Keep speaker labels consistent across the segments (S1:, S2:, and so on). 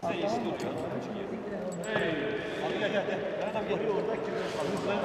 S1: Sen yeşil oluyor. Hey. Abi gel gel gel. Ben adam geliyor orada kim? Abi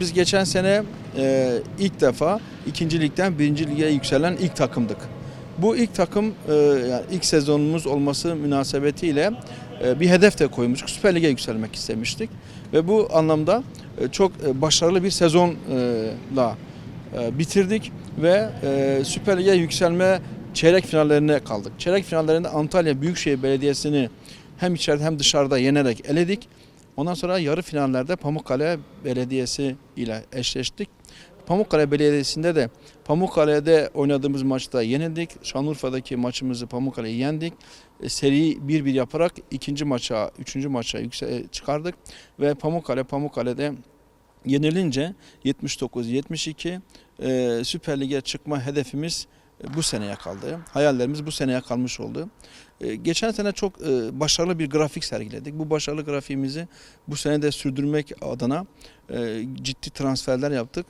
S1: Biz geçen sene e, ilk defa ikinci ligden birinci lige yükselen ilk takımdık. Bu ilk takım e, yani ilk sezonumuz olması münasebetiyle e, bir hedef de koymuştuk. Süper Lig'e yükselmek istemiştik. Ve bu anlamda e, çok e, başarılı bir sezonla e, bitirdik ve e, Süper Lig'e yükselme çeyrek finallerine kaldık. Çeyrek finallerinde Antalya Büyükşehir Belediyesi'ni hem içeride hem dışarıda yenerek eledik. Ondan sonra yarı finallerde Pamukkale Belediyesi ile eşleştik. Pamukkale Belediyesi'nde de Pamukkale'de oynadığımız maçta yenildik. Şanlıurfa'daki maçımızı Pamukkale'yi yendik. E, Seriyi 1-1 yaparak ikinci maça, üçüncü maça yükse çıkardık. Ve Pamukkale, Pamukkale'de yenilince 79-72 e, Süper Lig'e çıkma hedefimiz e, bu seneye kaldı. Hayallerimiz bu seneye kalmış oldu. E, Geçen sene çok e, başarılı bir grafik sergiledik. Bu başarılı grafiğimizi bu sene de sürdürmek adına e, ciddi transferler yaptık.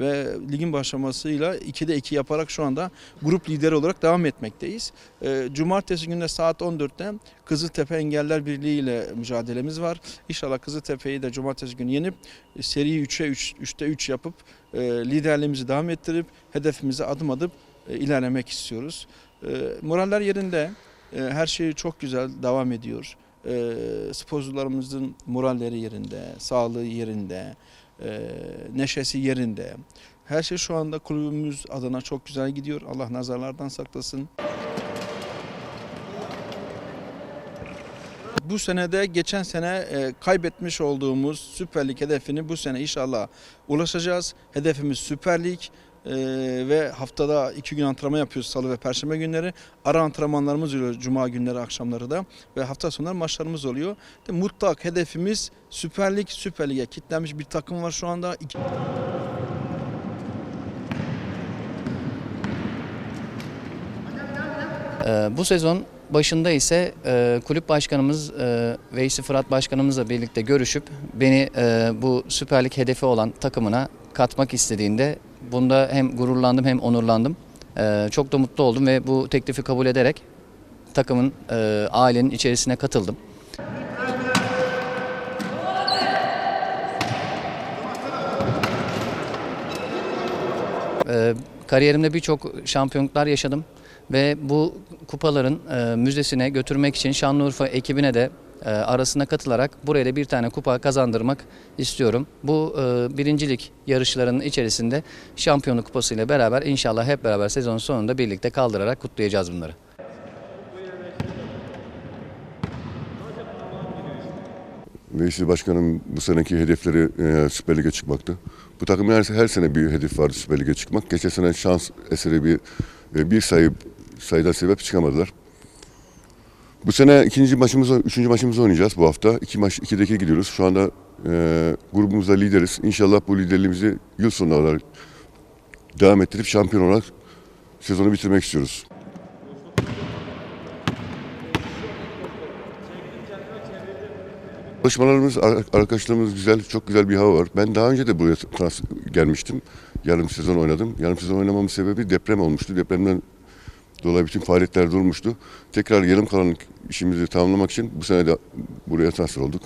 S1: Ve ligin başlamasıyla 2'de 2 yaparak şu anda grup lideri olarak devam etmekteyiz. E, Cumartesi günü saat 14'te Kızıltepe Engeller Birliği ile mücadelemiz var. İnşallah Kızıltepe'yi de cumartesi günü yenip e, seriyi 3'e 3, 3'te 3 yapıp e, liderliğimizi devam ettirip hedefimize adım adım e, ilerlemek istiyoruz. Moraller yerinde, her şey çok güzel devam ediyor. Sporcularımızın moralleri yerinde, sağlığı yerinde, e, neşesi yerinde. Her şey şu anda kulübümüz adına çok güzel gidiyor. Allah nazarlardan saklasın. Bu senede geçen sene e, kaybetmiş olduğumuz Süper Lig hedefini bu sene inşallah ulaşacağız. Hedefimiz Süper Lig. E, ve haftada iki gün antrenman yapıyoruz salı ve perşembe günleri. Ara antrenmanlarımız oluyor cuma günleri akşamları da ve hafta sonları maçlarımız oluyor. De, mutlak hedefimiz Süper Lig, Süper Lig'e kitlenmiş bir takım var şu anda. İki-
S2: Ee, Bu sezon başında ise e, kulüp başkanımız e, Veysi Fırat başkanımızla birlikte görüşüp beni e, bu Süper Lig hedefi olan takımına katmak istediğinde bunda hem gururlandım hem onurlandım. E, Çok da mutlu oldum ve bu teklifi kabul ederek takımın e, ailenin içerisine katıldım. E, Kariyerimde birçok şampiyonluklar yaşadım ve bu kupaların e, müzesine götürmek için Şanlıurfa ekibine de arasına katılarak buraya da bir tane kupa kazandırmak istiyorum. Bu e, birincilik yarışlarının içerisinde şampiyonluk kupası ile beraber inşallah hep beraber sezon sonunda birlikte kaldırarak kutlayacağız bunları.
S3: Veysi Başkan'ın bu seneki hedefleri e, Süper Lig'e çıkmaktı. Bu takımın her, her sene bir hedef vardı Süper Lig'e çıkmak. Geçen sene şans eseri bir e, bir sayı sayıdan sebep çıkamadılar. Bu sene ikinci maçımızı, üçüncü maçımızı oynayacağız bu hafta. İki maç, iki gidiyoruz. Şu anda e, grubumuzda lideriz. İnşallah bu liderliğimizi yıl sonuna kadar devam ettirip şampiyon olarak sezonu bitirmek istiyoruz. Çalışmalarımız, ar- arkadaşlarımız güzel, çok güzel bir hava var. Ben daha önce de buraya gelmiştim. Yarım sezon oynadım. Yarım sezon oynamamın sebebi deprem olmuştu. Depremden dolayı bütün faaliyetler durmuştu. Tekrar yarım kalan işimizi tamamlamak için bu sene de buraya transfer olduk.